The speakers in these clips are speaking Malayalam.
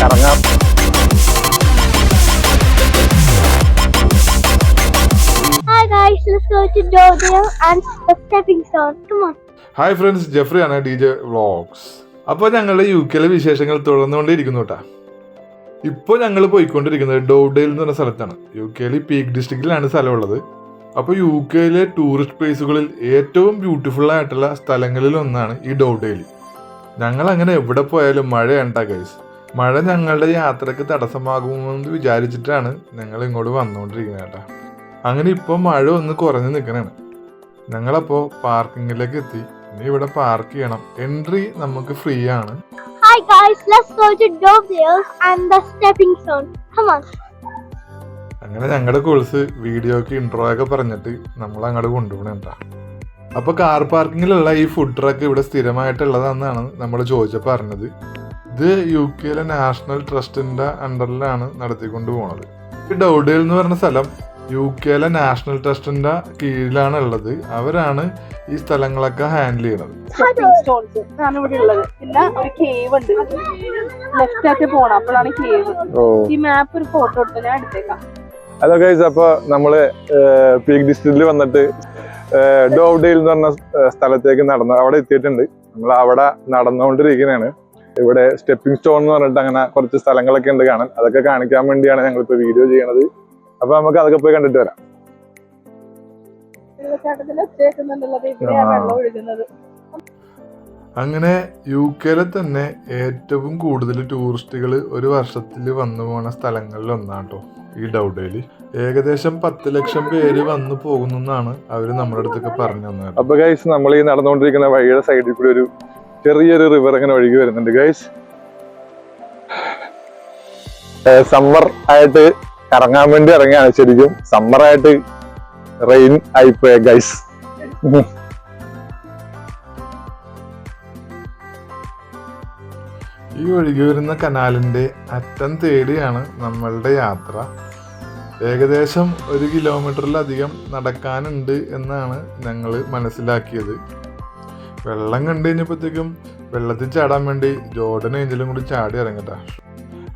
കറങ്ങാം ഹായ് ഫ്രണ്ട്സ് ജെഫ്രി ആണ് ഡി ജെ വ്ളോഗ്സ് അപ്പോൾ ഞങ്ങളുടെ യു കെയിലെ വിശേഷങ്ങൾ തുടർന്നുകൊണ്ടിരിക്കുന്നു കേട്ടാ ഇപ്പോൾ ഞങ്ങൾ പോയിക്കൊണ്ടിരിക്കുന്നത് ഡോഡെയിൽ എന്ന് പറഞ്ഞ സ്ഥലത്താണ്. യു കെയിൽ പീക്ക് ഡിസ്ട്രിക്റ്റിലാണ് സ്ഥലമുള്ളത്. അപ്പോൾ യു കെയിലെ ടൂറിസ്റ്റ് പ്ലേസുകളിൽ ഏറ്റവും ബ്യൂട്ടിഫുൾ ആയിട്ടുള്ള സ്ഥലങ്ങളിൽ ഒന്നാണ് ഈ ഡോഡെയിൽ ഞങ്ങൾ അങ്ങനെ എവിടെ പോയാലും മഴയുണ്ടാ ഗൈസ് മഴ ഞങ്ങളുടെ യാത്രയ്ക്ക് തടസ്സമാകുമെന്ന് വിചാരിച്ചിട്ടാണ് ഞങ്ങൾ ഇങ്ങോട്ട് വന്നുകൊണ്ടിരിക്കുന്നത് കേട്ടോ. അങ്ങനെ ഇപ്പോൾ മഴ ഒന്ന് കുറഞ്ഞു നിൽക്കണാണ്. ഞങ്ങളപ്പോൾ പാർക്കിങ്ങിലേക്ക് എത്തി. ഇനി ഇവിടെ പാർക്ക് ചെയ്യണം. എൻട്രി നമുക്ക് ഫ്രീ ആണ്. Hi guys, let's go to and the stepping stone. Come on. അങ്ങനെ ഞങ്ങളുടെ കോഴ്സ് വീഡിയോക്ക് ഇൻട്രോ ഒക്കെ പറഞ്ഞിട്ട് നമ്മൾ അങ്ങോട്ട് കൊണ്ടുപോകണേട്ടാ അപ്പൊ കാർ പാർക്കിങ്ങിലുള്ള ഈ ഫുഡ് ട്രക്ക് ഇവിടെ സ്ഥിരമായിട്ടുള്ളതാണെന്നാണ് നമ്മൾ ചോദിച്ചപ്പോൾ പറഞ്ഞത്. ഇത് യു കെയിലെ നാഷണൽ ട്രസ്റ്റിന്റെ അണ്ടറിലാണ് നടത്തിക്കൊണ്ട് പോണത്. ഈ ഡൗഡേൽ എന്ന് പറഞ്ഞ സ്ഥലം യു കെയിലെ നാഷണൽ ട്രസ്റ്റിന്റെ കീഴിലാണ് ഉള്ളത് അവരാണ് ഈ സ്ഥലങ്ങളൊക്കെ ഹാൻഡിൽ ചെയ്യുന്നത് അതൊക്കെ ആണ് ഇവിടെ ഉള്ളത് പിന്നെ ഒരു കേവ് ഉണ്ട്. ലെഫ്റ്റ് ആയിട്ട് പോണം. അപ്പോഴാണ് കേവ് ഈ മാപ്പ് ഒരു ഫോട്ടോ എടുത്ത് ഞാൻ എടുത്തേക്കാം. ഹലോ ഗൈസ് അപ്പൊ നമ്മൾ പീക്ക് ഡിസ്ട്രിക്റ്റിൽ വന്നിട്ട് ഡോവ്ഡെയിൽ എന്ന് പറഞ്ഞ സ്ഥലത്തേക്ക് നടന്ന് അവിടെ എത്തിയിട്ടുണ്ട്. നമ്മൾ അവിടെ നടന്നുകൊണ്ടിരിക്കുന്നതാണ് ഇവിടെ സ്റ്റെപ്പിംഗ് സ്റ്റോൺ എന്ന് പറഞ്ഞിട്ട് അങ്ങനെ കുറച്ച് സ്ഥലങ്ങളൊക്കെ ഉണ്ട് കാണാൻ. അതൊക്കെ കാണിക്കാൻ വേണ്ടിയാണ് ഞങ്ങൾ ഇപ്പൊ വീഡിയോ ചെയ്യണത്. അപ്പൊ നമുക്ക് അതൊക്കെ പോയി കണ്ടിട്ട് വരാം. അങ്ങനെ യു കെയിലെ തന്നെ ഏറ്റവും കൂടുതൽ ടൂറിസ്റ്റുകൾ ഒരു വർഷത്തിൽ വന്നു പോകുന്ന സ്ഥലങ്ങളിൽ ഒന്നാട്ടോ ഈ ഡൗഡേൽ ഏകദേശം പത്ത് ലക്ഷം പേര് വന്നു പോകുന്നെന്നാണ് അവർ നമ്മുടെ അടുത്തൊക്കെ പറഞ്ഞു തന്നത്. അപ്പൊ ഗൈസ് നമ്മൾ ഈ നടന്നുകൊണ്ടിരിക്കുന്ന വഴിയുടെ സൈഡിൽ കൂടി ഒരു ചെറിയൊരു റിവർ അങ്ങനെ ഒഴുകി വരുന്നുണ്ട്. ഗൈസ് സമ്മർ ആയിട്ട് ഇറങ്ങാൻ വേണ്ടി ഇറങ്ങിയാണ് ശരിക്കും. സമ്മർ ആയിട്ട് റെയിൻ ആയിപ്പോയ ഗൈസ് ഈ ഒഴുകി വരുന്ന കനാലിന്റെ അറ്റം തേടിയാണ് നമ്മളുടെ യാത്ര. ഏകദേശം ഒരു കിലോമീറ്ററിലധികം നടക്കാനുണ്ട് എന്നാണ് ഞങ്ങൾ മനസ്സിലാക്കിയത്. വെള്ളം കണ്ടു കഴിഞ്ഞപ്പോഴത്തേക്കും വെള്ളത്തിൽ ചാടാൻ വേണ്ടി ജോർഡൻ ഏഞ്ചലും കൂടി ചാടി ഇറങ്ങട്ടാ.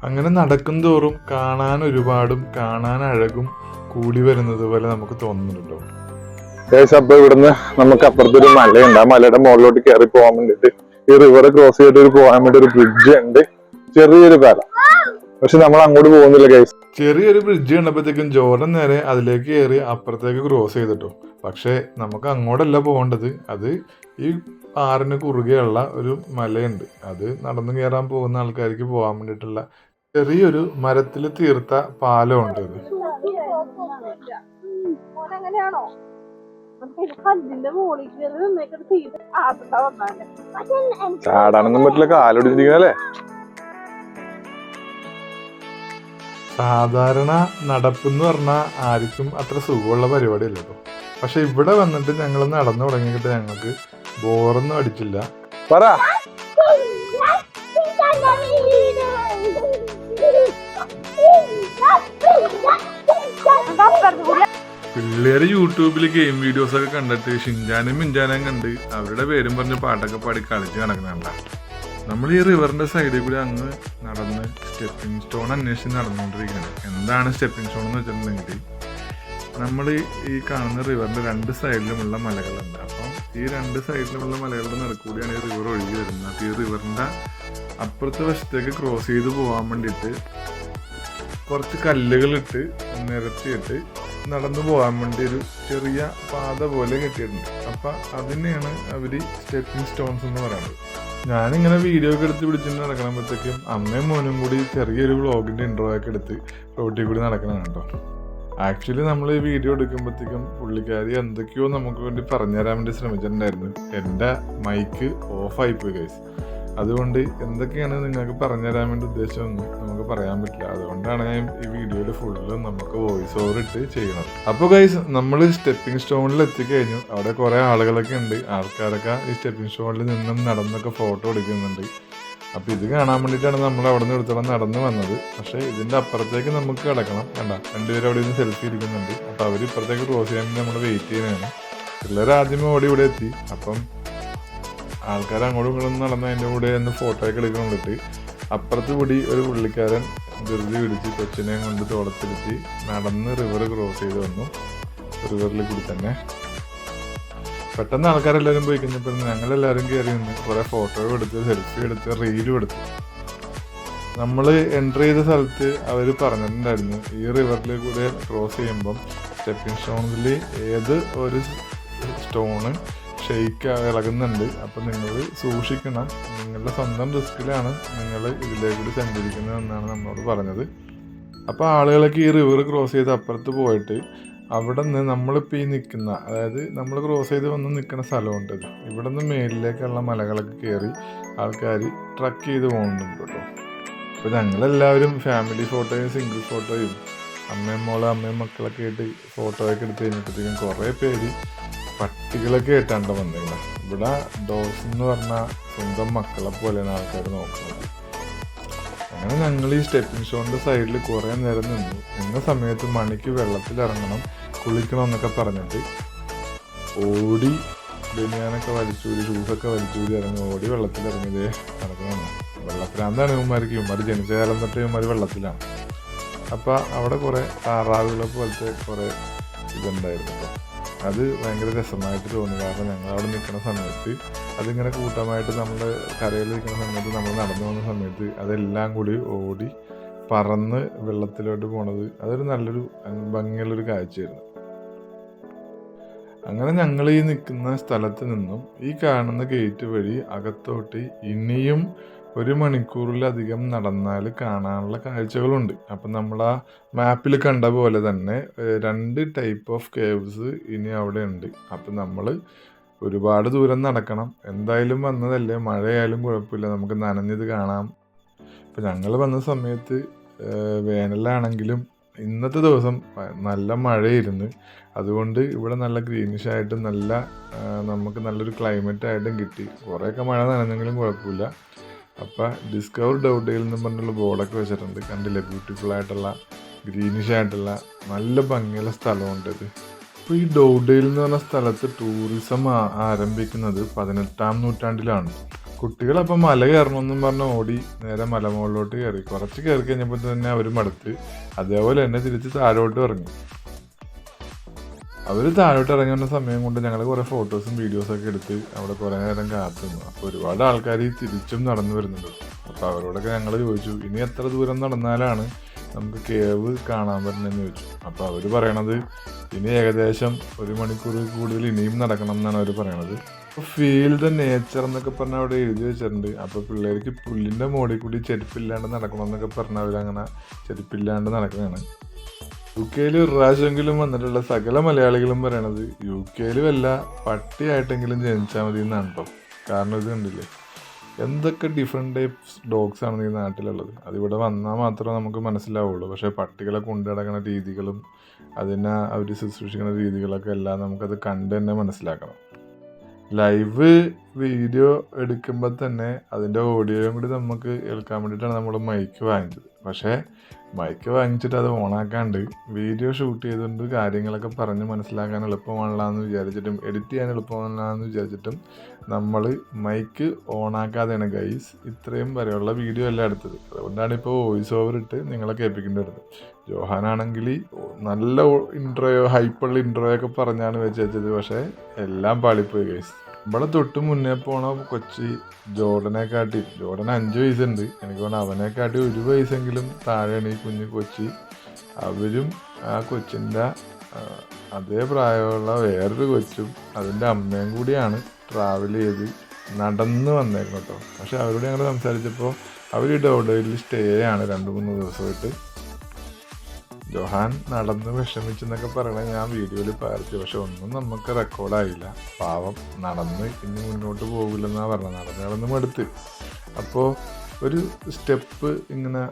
അങ്ങനെ നടക്കും തോറും കാണാൻ ഒരുപാടും കാണാൻ അഴകും കൂടി വരുന്നത് പോലെ നമുക്ക് തോന്നുന്നുണ്ടല്ലോ. അപ്പൊ ഇവിടുന്ന് നമുക്ക് അപ്പുറത്തൊരു മലയുണ്ട്. ആ മലയുടെ മുകളിലോട്ട് കയറി പോകാൻ വേണ്ടിട്ട് ഈ റിവർ ക്രോസ് ചെയ്തിട്ട് പോകാൻ വേണ്ടി ഒരു ബ്രിഡ്ജ് ഉണ്ട്. ചെറിയൊരു പാലം. പക്ഷെ നമ്മൾ അങ്ങോട്ട് പോകുന്നില്ല ഗൈസ് ചെറിയൊരു ബ്രിഡ്ജ് കണ്ടപ്പോഴത്തേക്കും ജോർഡൻ നേരെ അതിലേക്ക് കയറി അപ്പുറത്തേക്ക് ക്രോസ് ചെയ്തിട്ടു. പക്ഷേ നമുക്ക് അങ്ങോട്ടല്ല പോകേണ്ടത്. അത് ഈ ആറിന് കുറുകെയുള്ള ഒരു മലയുണ്ട്. അത് നടന്നു കയറാൻ പോകുന്ന ആൾക്കാർക്ക് പോകാൻ വേണ്ടിയിട്ടുള്ള ചെറിയൊരു മരത്തിൽ തീർത്ത പാലം ഉണ്ട് ഇത് ചാടാനൊന്നും പറ്റില്ല കല്ലിന്റെ സാധാരണ നടപ്പ് എന്ന് പറഞ്ഞാൽ ആർക്കും അത്ര സുഖമുള്ള പരിപാടിയല്ല കേട്ടോ പക്ഷെ ഇവിടെ വന്നിട്ട് ഞങ്ങൾ നടന്നു തുടങ്ങിയിട്ട് ഞങ്ങൾക്ക് ബോറൊന്നും അടിച്ചില്ല. പറ. പിള്ളേര് യൂട്യൂബിൽ ഗെയിം വീഡിയോസ് ഒക്കെ കണ്ടിട്ട് ഷിൻജാനും മിൻജാനും കണ്ട് അവരുടെ പേരും പറഞ്ഞ് പാട്ടൊക്കെ പാടി കളിച്ച് നടക്കുന്നുണ്ട നമ്മൾ ഈ റിവറിന്റെ സൈഡിൽ കൂടി അങ്ങ് നടന്ന് സ്റ്റെപ്പിംഗ് സ്റ്റോൺ അന്വേഷിച്ച് നടന്നുകൊണ്ടിരിക്കുന്നത്. എന്താണ് സ്റ്റെപ്പിംഗ് സ്റ്റോൺ എന്ന് വെച്ചിട്ടുണ്ടെങ്കിൽ നമ്മൾ ഈ കാണുന്ന റിവറിന്റെ രണ്ട് സൈഡിലുമുള്ള മലകളുണ്ട്. അപ്പം ഈ രണ്ട് സൈഡിലുമുള്ള മലകളുടെ നടക്കൂടിയാണ് ഈ റിവർ ഒഴുകി വരുന്നത്. അപ്പോൾ ഈ റിവറിന്റെ അപ്പുറത്തെ വശത്തേക്ക് ക്രോസ് ചെയ്ത് പോകാൻ വേണ്ടിയിട്ട് കുറച്ച് കല്ലുകളിട്ട് നിരത്തിയിട്ട് നടന്നു പോകാൻ വേണ്ടി ഒരു ചെറിയ പാത പോലെ കെട്ടിയിട്ടുണ്ട്. അപ്പം അതിനെയാണ് അവർ സ്റ്റെപ്പിംഗ് സ്റ്റോൺസ് എന്ന് പറയുന്നത്. ഞാനിങ്ങനെ വീഡിയോ ഒക്കെ എടുത്ത് പിടിച്ചിട്ട് നടക്കണമ്പോഴത്തേക്കും അമ്മയും മോനും കൂടി ചെറിയൊരു വ്ളോഗിന്റെ ഇൻട്രോ ഒക്കെ എടുത്ത് റോട്ടിൽ കൂടി നടക്കണം കേട്ടോ. ആക്ച്വലി നമ്മൾ ഈ വീഡിയോ എടുക്കുമ്പോഴത്തേക്കും പുള്ളിക്കാരി എന്തൊക്കെയോ നമുക്ക് വേണ്ടി പറഞ്ഞു തരാൻ വേണ്ടി ശ്രമിച്ചിട്ടുണ്ടായിരുന്നു. എന്റെ മൈക്ക് ഓഫായി പോയി കൈസ് അതുകൊണ്ട് എന്തൊക്കെയാണ് നിങ്ങൾക്ക് പറഞ്ഞു തരാൻ വേണ്ടി ഉദ്ദേശിച്ചതൊന്നും നമുക്ക് പറയാൻ പറ്റില്ല. അതുകൊണ്ടാണ് ഞാൻ ഈ വീഡിയോയിൽ ഫുള്ള് നമുക്ക് വോയിസ് ഓവർ ഇട്ട് ചെയ്യണം അപ്പോൾ ഗൈസ് നമ്മൾ സ്റ്റെപ്പിംഗ് സ്റ്റോണിൽ എത്തിക്കഴിഞ്ഞു. അവിടെ കുറേ ആളുകളൊക്കെ ഉണ്ട്. ആൾക്കാരൊക്കെ ഈ സ്റ്റെപ്പിംഗ് സ്റ്റോണിൽ നിന്നും നടന്നൊക്കെ ഫോട്ടോ എടുക്കുന്നുണ്ട്. അപ്പോൾ ഇത് കാണാൻ വേണ്ടിയിട്ടാണ് നമ്മൾ അവിടെ നിന്ന് എടുത്തോളം നടന്നു വന്നത്. പക്ഷേ ഇതിന്റെ അപ്പുറത്തേക്ക് നമുക്ക് കിടക്കണം. വേണ്ട രണ്ടുപേരും അവിടെ നിന്ന് സെൽഫി എടുക്കുന്നുണ്ട്. അപ്പോൾ അവർ ഇപ്പുറത്തേക്ക് ക്രോസ് ചെയ്യാൻ നമ്മൾ വെയിറ്റ് ചെയ്യുന്നതാണ്. പിള്ളേർ ആദ്യമേ ഓടി ഇവിടെ എത്തി. അപ്പം ആൾക്കാർ അങ്ങോട്ടും ഇങ്ങോട്ടും നടന്ന് അതിന്റെ കൂടെ ഒന്ന് ഫോട്ടോ ഒക്കെ എടുക്കുന്നുണ്ടിട്ട് അപ്പുറത്ത് കൂടി ഒരു പുള്ളിക്കാരൻ ധൃതി പിടിച്ച് കൊച്ചിനെയും കൊണ്ട് തോളത്തിരുത്തി നടന്ന് റിവർ ക്രോസ് ചെയ്ത് വന്നു. റിവറിൽ കൂടി തന്നെ. പെട്ടെന്ന് ആൾക്കാരെല്ലാവരും പോയി കഴിഞ്ഞപ്പോൾ ഞങ്ങളെല്ലാവരും കയറി നിന്ന് കുറേ ഫോട്ടോ എടുത്ത് സെൽഫി എടുത്ത് റീലും എടുത്തു. നമ്മൾ എന്റർ ചെയ്ത സ്ഥലത്ത് അവർ പറഞ്ഞിട്ടുണ്ടായിരുന്നു ഈ റിവറിൽ കൂടെ ക്രോസ് ചെയ്യുമ്പം സ്റ്റെപ്പിംഗ് സ്റ്റോണിൽ ഏത് ഒരു സ്റ്റോണ് ഷെയ്ക്ക് ഇളകുന്നുണ്ട്. അപ്പം നിങ്ങൾ സൂക്ഷിക്കണം. നിങ്ങളുടെ സ്വന്തം റിസ്കിലാണ് നിങ്ങൾ ഇതിലേക്കൂടി സഞ്ചരിക്കുന്നത് എന്നാണ് നമ്മളോട് പറഞ്ഞത്. അപ്പോൾ ആളുകളൊക്കെ ഈ റിവർ ക്രോസ് ചെയ്ത് അപ്പുറത്ത് പോയിട്ട് അവിടെ നിന്ന് നമ്മളിപ്പോൾ ഈ നിൽക്കുന്ന അതായത് നമ്മൾ ക്രോസ് ചെയ്ത് വന്ന് നിൽക്കുന്ന സ്ഥലമുണ്ട് ഇവിടെ നിന്ന് മേലിലേക്കുള്ള മലകളൊക്കെ കയറി ആൾക്കാർ ട്രക്ക് ചെയ്ത് പോകുന്നുണ്ട് കേട്ടോ. അപ്പോൾ ഞങ്ങളെല്ലാവരും ഫാമിലി ഫോട്ടോയും സിംഗിൾ ഫോട്ടോയും അമ്മയും മോളും അമ്മയും മക്കളൊക്കെ ആയിട്ട് ഫോട്ടോയൊക്കെ എടുത്ത് കഴിഞ്ഞപ്പോഴത്തേക്കും കുറേ പേര് പട്ടികളൊക്കെ ആയിട്ടാണ് വന്നിരുന്നത് ഇവിടെ ഡോസ് എന്ന് പറഞ്ഞാൽ സ്വന്തം മക്കളെ പോലെയാണ് ആൾക്കാർ നോക്കുന്നത്. അങ്ങനെ ഞങ്ങൾ ഈ സ്റ്റെപ്പിംഗ് സ്റ്റോണിന്റെ സൈഡിൽ കുറേ നേരം നിന്നു. എന്ന സമയത്ത് മണിക്ക് വെള്ളത്തിൽ ഇറങ്ങണം കുളിക്കണം എന്നൊക്കെ പറഞ്ഞിട്ട് ഓടി ബനിയാനൊക്കെ വലിച്ചൂരി ഷൂസൊക്കെ വലിച്ചൂരി ഇറങ്ങി ഓടി വെള്ളത്തിൽ ഇറങ്ങിയതേ നടക്കണം വെള്ളത്തിലാന്താണ് ഇവന്മാർക്ക് ഇവന്മാർ ജനിച്ച കാലം തൊട്ട് ഇവന്മാർ വെള്ളത്തിലാണ്. അപ്പോൾ അവിടെ കുറേ താറാവുകളെ പോലത്തെ കുറേ ഇതുണ്ടായിരുന്നു കേട്ടോ അത് ഭയങ്കര രസമായിട്ട് തോന്നി. കാരണം ഞങ്ങൾ അവിടെ നിൽക്കുന്ന സമയത്ത് അതിങ്ങനെ കൂട്ടമായിട്ട് നമ്മൾ കരയിൽ നിൽക്കുന്ന സമയത്ത് നമ്മൾ നടന്നു പോകുന്ന സമയത്ത് അതെല്ലാം കൂടി ഓടി പറന്ന് വെള്ളത്തിലോട്ട് പോണത് അതൊരു നല്ലൊരു ഭംഗിയുള്ളൊരു കാഴ്ചയായിരുന്നു. അങ്ങനെ ഞങ്ങൾ ഈ നിൽക്കുന്ന സ്ഥലത്ത് നിന്നും ഈ കാണുന്ന ഗേറ്റ് വഴി അകത്തോട്ട് ഇനിയും ഒരു മണിക്കൂറിലധികം നടന്നാൽ കാണാനുള്ള കാഴ്ചകളുണ്ട്. അപ്പം നമ്മൾ ആ മാപ്പിൽ കണ്ട പോലെ തന്നെ രണ്ട് ടൈപ്പ് ഓഫ് കേവ്സ് ഇനി അവിടെ ഉണ്ട്. അപ്പം നമ്മൾ ഒരുപാട് ദൂരം നടക്കണം. എന്തായാലും വന്നതല്ലേ? മഴയായാലും കുഴപ്പമില്ല. നമുക്ക് നനഞ്ഞത് കാണാം. ഇപ്പം ഞങ്ങൾ വന്ന സമയത്ത് വേനലാണെങ്കിലും ഇന്നത്തെ ദിവസം നല്ല മഴയിരുന്നു അതുകൊണ്ട് ഇവിടെ നല്ല ഗ്രീനിഷ് ആയിട്ട് നല്ല നമുക്ക് നല്ലൊരു ക്ലൈമറ്റ് ആയിട്ടും കിട്ടി. കുറേയൊക്കെ മഴ നനഞ്ഞെങ്കിലും കുഴപ്പമില്ല. അപ്പം ഡിസ്കവർ ഡൗഡേയിൽ എന്ന് പറഞ്ഞുള്ള ബോർഡൊക്കെ വെച്ചിട്ടുണ്ട്. കണ്ടില്ലേ? ബ്യൂട്ടിഫുൾ ആയിട്ടുള്ള ഗ്രീനിഷ് ആയിട്ടുള്ള നല്ല ഭംഗിയുള്ള സ്ഥലമുണ്ട് ഇത്. ഇപ്പോൾ ഈ ഡൗഡേൽ എന്ന് പറഞ്ഞ സ്ഥലത്ത് ടൂറിസം ആരംഭിക്കുന്നത് പതിനെട്ടാം നൂറ്റാണ്ടിലാണ്. കുട്ടികൾ അപ്പം മല കയറണമെന്നും പറഞ്ഞ് ഓടി നേരെ മലമുകളിലോട്ട് കയറി. കുറച്ച് കയറി കഴിഞ്ഞപ്പോൾ തന്നെ അവർ മടുത്ത് അതേപോലെ തന്നെ തിരിച്ച് താഴോട്ട് ഇറങ്ങി. അവർ താഴോട്ട് ഇറങ്ങി വന്ന സമയം കൊണ്ട് ഞങ്ങൾ കുറേ ഫോട്ടോസും വീഡിയോസൊക്കെ എടുത്ത് അവിടെ കുറേ നേരം കാത്തുനിന്നു അപ്പോൾ ഒരുപാട് ആൾക്കാർ ഈ തിരിച്ചും നടന്നു വരുന്നുണ്ട്. അപ്പോൾ അവരോടൊക്കെ ഞങ്ങൾ ചോദിച്ചു ഇനി എത്ര ദൂരം നടന്നാലാണ് നമുക്ക് കേവ് കാണാൻ പറ്റുന്നതെന്ന് ചോദിച്ചു. അപ്പോൾ അവർ പറയണത് ഇനി ഏകദേശം ഒരു മണിക്കൂർ കൂടുതൽ ഇനിയും നടക്കണം എന്നാണ് അവർ പറയണത്. അപ്പോൾ ഫീൽ ദ നേച്ചർ എന്നൊക്കെ പറഞ്ഞാൽ അവിടെ എഴുതി വെച്ചിട്ടുണ്ട്. അപ്പോൾ പിള്ളേർക്ക് പുല്ലിന്റെ മോടിൽ കൂടി ചെരുപ്പില്ലാണ്ട് നടക്കണം എന്നൊക്കെ പറഞ്ഞാൽ അവരങ്ങനെ ചെരുപ്പില്ലാണ്ട് നടക്കുന്നതാണ് യു കെയിൽ ഒരു പ്രാവശ്യമെങ്കിലും വന്നിട്ടുള്ള സകല മലയാളികളും പറയണത് യു കെയിൽ വല്ല പട്ടിയായിട്ടെങ്കിലും ജനിച്ചാൽ മതി എന്നാണ് കേട്ടോ കാരണം ഇത് കണ്ടില്ലേ? എന്തൊക്കെ ഡിഫറെന്റ് ടൈപ്സ് ഡോഗ്സ് ആണ് ഈ നാട്ടിലുള്ളത്. അതിവിടെ വന്നാൽ മാത്രമേ നമുക്ക് മനസ്സിലാവുള്ളൂ. പക്ഷേ പട്ടികളെ കൊണ്ടു നടക്കുന്ന രീതികളും അതിനെ അവർ ശുശ്രൂഷിക്കുന്ന രീതികളൊക്കെ എല്ലാം നമുക്കത് കണ്ട് തന്നെ മനസ്സിലാക്കണം. ലൈവ് വീഡിയോ എടുക്കുമ്പോൾ തന്നെ അതിന്റെ ഓഡിയോയും കൂടി നമുക്ക് കേൾക്കാൻ വേണ്ടിയിട്ടാണ് നമ്മൾ മൈക്ക് വാങ്ങിച്ചത്. പക്ഷേ മൈക്ക് വാങ്ങിച്ചിട്ട് അത് ഓണാക്കാണ്ട് വീഡിയോ ഷൂട്ട് ചെയ്തുകൊണ്ട് കാര്യങ്ങളൊക്കെ പറഞ്ഞ് മനസ്സിലാക്കാൻ എളുപ്പമാണല്ലോ എന്ന് വിചാരിച്ചിട്ടും എഡിറ്റ് ചെയ്യാൻ എളുപ്പമാണല്ലോ എന്ന് വിചാരിച്ചിട്ടും നമ്മൾ മൈക്ക് ഓണാക്കാതെയാണ് ഗൈസ് ഇത്രയും വരെയുള്ള വീഡിയോ എല്ലാം എടുത്തത്. അതുകൊണ്ടാണ് ഇപ്പോൾ വോയിസ് ഓവർ ഇട്ട് നിങ്ങളെ കേൾപ്പിക്കേണ്ടി വരുന്നത് ജോഹാനാണെങ്കിൽ നല്ല ഇൻട്രോയോ ഹൈപ്പുള്ള ഇൻട്രോയോ ഒക്കെ പറഞ്ഞാണ് വെച്ച് വെച്ചത്. പക്ഷേ എല്ലാം പാളിപ്പോയി ഗൈസ് ഇവിടെ തൊട്ട് മുന്നേ പോണ കൊച്ചി ജോർഡനെ കാട്ടി ജോർഡൻ അഞ്ച് വയസ്സുണ്ട്. എനിക്ക് തോന്നുന്നു അവനെ കാട്ടി ഒരു വയസ്സെങ്കിലും താഴെയാണ് ഈ കുഞ്ഞു കൊച്ചി. അവരും ആ കൊച്ചിന്റെ അതേ പ്രായമുള്ള വേറൊരു കൊച്ചും അതിന്റെ അമ്മയും കൂടിയാണ് ട്രാവൽ ചെയ്ത് നടന്ന് വന്നേക്കുന്നത് കേട്ടോ പക്ഷെ അവരോട് ഞങ്ങൾ സംസാരിച്ചപ്പോൾ അവർ ഡോഡയിൽ സ്റ്റേ ആണ് രണ്ട് മൂന്ന് ദിവസമായിട്ട്. ജോഹാൻ നടന്ന് വിഷമിച്ചെന്നൊക്കെ പറയണത് ഞാൻ വീഡിയോയിൽ പകർത്തി. പക്ഷെ ഒന്നും നമുക്ക് റെക്കോർഡായില്ല പാവം നടന്ന് ഇനി മുന്നോട്ട് പോകില്ലെന്നാണ് പറഞ്ഞത്. നടന്ന് നടന്ന് മടുത്ത് അപ്പോൾ ഒരു സ്റ്റെപ്പ് ഇങ്ങനെ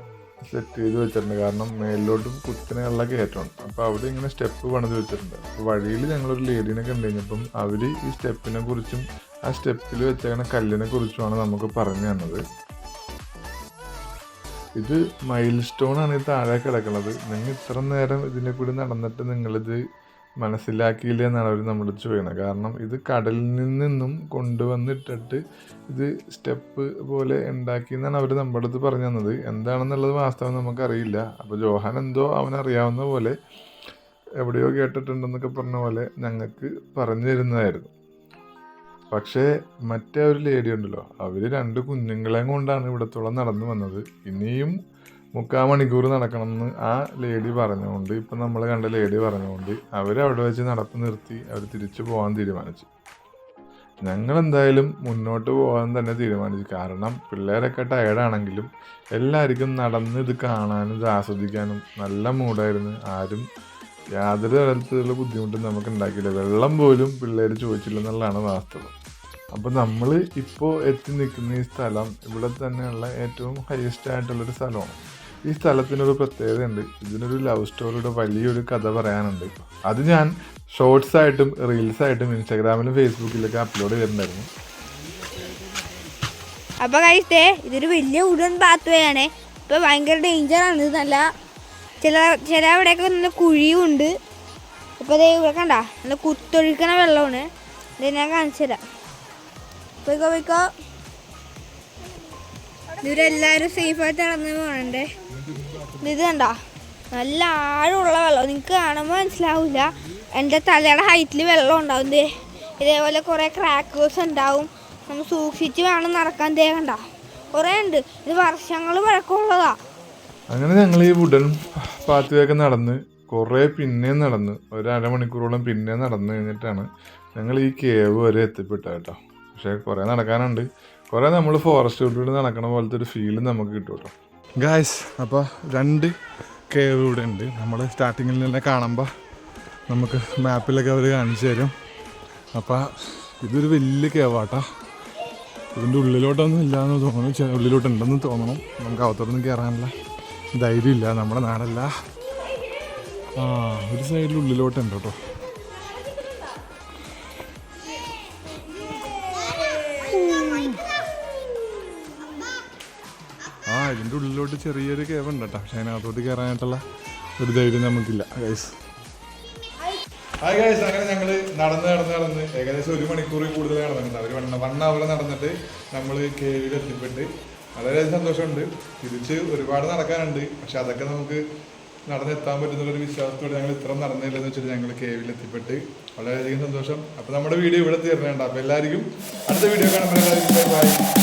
സെറ്റ് ചെയ്ത് വെച്ചിട്ടുണ്ട്. കാരണം മേലിലോട്ടും കുത്തിനെയുള്ള കയറ്റമുണ്ട് അപ്പോൾ അവിടെ ഇങ്ങനെ സ്റ്റെപ്പ് പണിത് വെച്ചിട്ടുണ്ട്. അപ്പോൾ വഴിയിൽ ഞങ്ങളൊരു ലേഡീനെ കണ്ടു കഴിഞ്ഞപ്പം അവർ ഈ സ്റ്റെപ്പിനെ കുറിച്ചും ആ സ്റ്റെപ്പിൽ വെച്ചേക്കണ കല്ലിനെ കുറിച്ചുമാണ് നമുക്ക് പറഞ്ഞു തന്നത്. ഇത് മൈൽ ആണ് ഈ താഴെ കിടക്കുന്നത് നിങ്ങൾ ഇത്ര നേരം ഇതിന്റെ കൂടി നടന്നിട്ട് നിങ്ങളിത് മനസ്സിലാക്കിയില്ല എന്നാണ് അവർ നമ്മൾ ചോദിക്കുന്നത് കാരണം ഇത് കടലിൽ നിന്നും കൊണ്ടുവന്നിട്ടിട്ട് ഇത് സ്റ്റെപ്പ് പോലെ ഉണ്ടാക്കി എന്നാണ് അവർ നമ്മുടെ അടുത്ത് പറഞ്ഞു തന്നത്. എന്താണെന്നുള്ളത് വാസ്തവം നമുക്കറിയില്ല. അപ്പോൾ ജോഹാൻ എന്തോ അവനറിയാവുന്ന പോലെ എവിടെയോ കേട്ടിട്ടുണ്ടെന്നൊക്കെ പറഞ്ഞ പോലെ ഞങ്ങൾക്ക് പറഞ്ഞു തരുന്നതായിരുന്നു. പക്ഷേ മറ്റേ ഒരു ലേഡി ഉണ്ടല്ലോ. അവർ രണ്ട് കുഞ്ഞുങ്ങളെയും കൊണ്ടാണ് ഇവിടത്തോളം നടന്നു വന്നത്. ഇനിയും മുക്കാൽ മണിക്കൂർ നടക്കണം എന്ന് ആ ലേഡി പറഞ്ഞുകൊണ്ട് ഇപ്പം നമ്മൾ കണ്ട ലേഡി പറഞ്ഞുകൊണ്ട് അവരവിടെ വെച്ച് നടപ്പ് നിർത്തി അവർ തിരിച്ചു പോകാൻ തീരുമാനിച്ചു. ഞങ്ങൾ എന്തായാലും മുന്നോട്ട് പോകാൻ തന്നെ തീരുമാനിച്ചു. കാരണം പിള്ളേരൊക്കെ ടയർഡാണെങ്കിലും എല്ലാവർക്കും നടന്ന് ഇത് കാണാനും ഇത് ആസ്വദിക്കാനും നല്ല മൂഡായിരുന്നു. ആരും യാതൊരു തരത്തിലുള്ള ബുദ്ധിമുട്ടും നമുക്ക് ഉണ്ടാക്കിയില്ല വെള്ളം പോലും പിള്ളേർ ചോദിച്ചില്ല എന്നുള്ളതാണ് വാസ്തവം. അപ്പോൾ നമ്മൾ ഇപ്പോൾ എത്തി നിൽക്കുന്ന ഈ സ്ഥലം ഇവിടെ തന്നെയുള്ള ഏറ്റവും ഹയസ്റ്റ് ആയിട്ടുള്ളൊരു സ്ഥലമാണ്. ഈ സ്ഥലത്തിനൊരു പ്രത്യേകതയുണ്ട്. ഇതിനൊരു ലവ് സ്റ്റോറിയുടെ വലിയൊരു കഥ പറയാനുണ്ട്. അത് ഞാൻ ഷോർട്സ് ആയിട്ടും റീൽസ് ആയിട്ടും ഇൻസ്റ്റാഗ്രാമിലും ഫേസ്ബുക്കിലൊക്കെ അപ്ലോഡ് ചെയ്തിട്ടുണ്ടായിരുന്നു. അപ്പൊ കഴിച്ചേ ഇതൊരു വലിയ ഉടൻ പാത്വേ ആണ്. ഇപ്പൊ ഭയങ്കര ഡേഞ്ചറാണ് നല്ല ചില ചില അവിടെയൊക്കെ നല്ല കുഴിയുണ്ട്. ഇപ്പൊ ദേ ഇവിടെ കണ്ട നല്ല കുത്തൊഴുക്കണ വെള്ളമാണ്. ഇത് ഞാൻ കാണിച്ചു തരാം പോയിക്കോ പോയിക്കോ. ഇവരെല്ലാവരും സേഫായിട്ട് നടന്നു പോകണ്ടേ ഇത് കണ്ടോ? നല്ല ആഴമുള്ള വെള്ളം. നിങ്ങൾക്ക് കാണുമ്പോൾ മനസ്സിലാവില്ല എന്റെ തലയുടെ ഹൈറ്റിൽ വെള്ളം ഉണ്ടാവും ദേ. ഇതേപോലെ കുറേ ക്രാക്കേഴ്സ് ഉണ്ടാവും. നമ്മൾ സൂക്ഷിച്ച് വേണം നടക്കാൻ ദേ കണ്ട? കുറേ ഉണ്ട്. ഇത് വർഷങ്ങൾ പഴക്കമുള്ളതാ. അങ്ങനെ ഞങ്ങൾ ഈ വുഡൻ പാത്തിലേക്ക് നടന്ന് കുറേ പിന്നെ നടന്ന് ഒരു അരമണിക്കൂറോളം പിന്നെ നടന്നു കഴിഞ്ഞിട്ടാണ് ഞങ്ങൾ ഈ കേവ് വരെ എത്തിപ്പെട്ടത് കേട്ടോ. പക്ഷേ കുറേ നടക്കാനുണ്ട്. കുറേ നമ്മൾ ഫോറസ്റ്റ് ഫോറസ്റ്റിലൂടെ നടക്കണ പോലത്തെ ഒരു ഫീൽ നമുക്ക് കിട്ടും കേട്ടോ ഗായ്സ് അപ്പോൾ രണ്ട് കേവ് ഇവിടെ ഉണ്ട്. നമ്മൾ സ്റ്റാർട്ടിങ്ങിൽ തന്നെ കാണുമ്പോൾ നമുക്ക് മാപ്പിലൊക്കെ അവർ കാണിച്ചു തരും. അപ്പോൾ ഇതൊരു വലിയ കേവാട്ടോ ഇതിന്റെ ഉള്ളിലോട്ടൊന്നും ഇല്ലയെന്ന് തോന്നുന്നു. ഉള്ളിലോട്ട് ഉള്ളിലോട്ടുണ്ടെന്ന് തോന്നണം. നമുക്ക് അകത്തോട്ടൊന്നും കയറാനുള്ള ധൈര്യമില്ല. നമ്മുടെ നാടല്ല. ആ ഒരു സൈഡിൽ ഉള്ളിലോട്ടുണ്ട് കേട്ടോ ഇതിന്റെ ഉള്ളിലോട്ട് ചെറിയൊരു കേവ് ഉണ്ട് കേട്ടോ പക്ഷേ അതിനകത്തോട്ട് കയറാനായിട്ടുള്ള ഒരു ധൈര്യം നമുക്കില്ല. ഗൈസ് ഹായ് ഗൈസ് അങ്ങനെ ഞങ്ങൾ നടന്ന് നടന്ന് നടന്ന് ഏകദേശം ഒരു മണിക്കൂർ കൂടുതൽ നടന്നിട്ടുണ്ട്. അവർ വണ്ണ വൺ അവർ നടന്നിട്ട് നമ്മൾ കേവിൽ എത്തിപ്പെട്ട് വളരെ സന്തോഷമുണ്ട്. തിരിച്ച് ഒരുപാട് നടക്കാനുണ്ട്. പക്ഷെ അതൊക്കെ നമുക്ക് നടന്നെത്താൻ പറ്റുന്ന ഒരു വിശ്വാസത്തോടെ ഞങ്ങൾ ഇത്ര നടന്നില്ലെന്ന് വെച്ചിട്ട് ഞങ്ങൾ കേവിൽ എത്തിപ്പെട്ട് വളരെയധികം സന്തോഷം. അപ്പോൾ നമ്മുടെ വീഡിയോ ഇവിടെ തീർന്നേണ്ട അപ്പോൾ എല്ലാവർക്കും അടുത്ത വീഡിയോ കാണുമ്പോൾ എല്ലാവർക്കും ബൈ